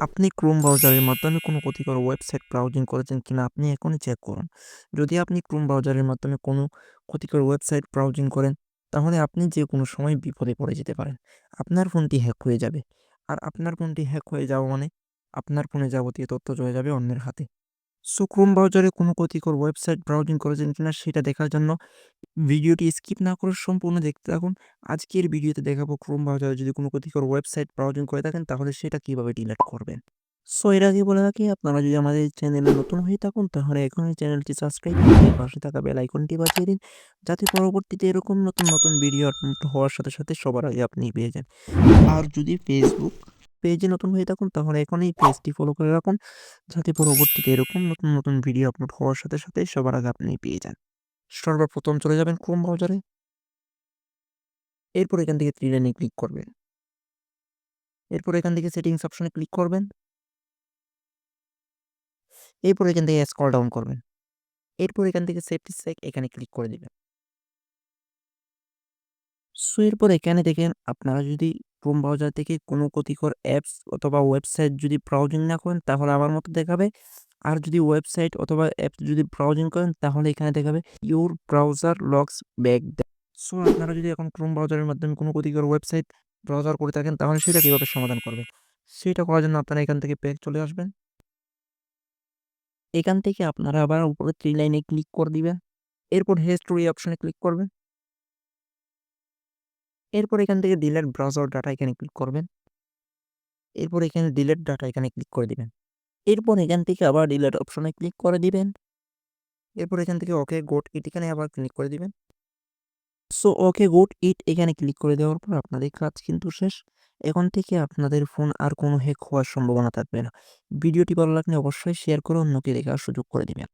আপনি ক্রোম ব্রাউজারের মাধ্যমে কোনো ক্ষতিকর ওয়েবসাইট ব্রাউজিং করেছেন কিনা, আপনি এখনই চেক করুন। যদি আপনি ক্রোম ব্রাউজারের মাধ্যমে কোনো ক্ষতিকর ওয়েবসাইট ব্রাউজিং করেন, তাহলে আপনি যে কোনো সময় বিপদে পড়ে যেতে পারেন। আপনার ফোনটি হ্যাক হয়ে যাবে। আর আপনার ফোনটি হ্যাক হয়ে যাওয়া মানে আপনার ফোনে যাবতীয় তথ্য চলে যাবে অন্যের হাতে। সো ক্রোম ব্রাউজারে কোনো ক্ষতিকর ওয়েবসাইট ব্রাউজিং করেছেন কিনা সেটা দেখার জন্য ভিডিওটি স্কিপ না করে সম্পূর্ণ দেখতে থাকুন। আজকের ভিডিওতে দেখাবো ক্রোম ব্রাউজারে যদি কোনো ক্ষতিকর ওয়েবসাইট ব্রাউজিং করে থাকেন, তাহলে সেটা কীভাবে ডিলিট করবেন? সো, এর আগে বলে রাখি, আপনারা যদি আমাদের চ্যানেলে নতুন হয়ে থাকুন, তাহলে এখনই চ্যানেলটি সাবস্ক্রাইব করে পাশে থাকা বেল আইকনটি বাজিয়ে দিন, যাতে পরবর্তীতে এরকম নতুন নতুন ভিডিও আপলোড হওয়ার সাথে সাথে সবার আগে আপনি পেয়ে যান। আর যদি ফেসবুক পেজে নতুন হয়ে থাকুন, তাহলে এখনই পেজটি ফলো করে রাখুন, যাতে পরবর্তীতে এরকম নতুন নতুন ভিডিও আপলোড হওয়ার সাথে সাথে সবার আগে আপনি পেয়ে যান। সর্বপ্রথম চলে যাবেন ক্রোম ব্রাউজারে এরপর এখান থেকে থ্রি লাইনে ক্লিক করবেন। এরপর এখান থেকে সেটিংস অপশনে ক্লিক করবেন। এরপর এখান থেকে স্কল ডাউন করবেন। এরপর এখান থেকে সেফটি চেক এখানে ক্লিক করে দিবেন। সো, এরপর এখানে দেখেন আপনারা যদি ক্রোম ব্রাউজার থেকে কোনো ক্ষতিকর অ্যাপস অথবা ওয়েবসাইট যদি ব্রাউজিং না করেন, তাহলে আমার মতো দেখাবে। আর যদি ওয়েবসাইট অথবা অ্যাপস যদি ব্রাউজিং করেন, তাহলে এখানে দেখাবে your browser logs back so, আপনারা যদি এখন ক্রোম ব্রাউজারের মাধ্যমে কোনো ক্ষতিকর ওয়েবসাইট ব্রাউজার করে থাকেন, তাহলে সেটা কীভাবে সমাধান করবেন? সেটা করার জন্য আপনারা এখান থেকে ব্যাক চলে আসবেন। এখান থেকে আপনারা আবার উপরে থ্রি লাইনে ক্লিক করে দিবেন। এরপর হিস্টোরি অপশনে ক্লিক করবেন। এরপর এখান থেকে ডিলেট ব্রাউজার ডাটা এখানে ক্লিক করবেন। এরপর এখানে ডিলেট ডাটা এখানে ক্লিক করে দিবেন। এরপর এখান থেকে আবার ডিলেট অপশনে ক্লিক করে দিবেন। এরপর এখান থেকে ওকে গোট ইট এখানে আবার ক্লিক করে দিবেন। সো ওকে গোট ইট এখানে ক্লিক করে দেওয়ার পর আপনাদের কাজ কিন্তু শেষ। এখন থেকে আপনাদের ফোন আর কোনো হ্যাক হওয়ার সম্ভাবনা থাকবে না। ভিডিওটি ভালো লাগলে অবশ্যই শেয়ার করে অন্যকে দেখার সুযোগ করে দিবেন।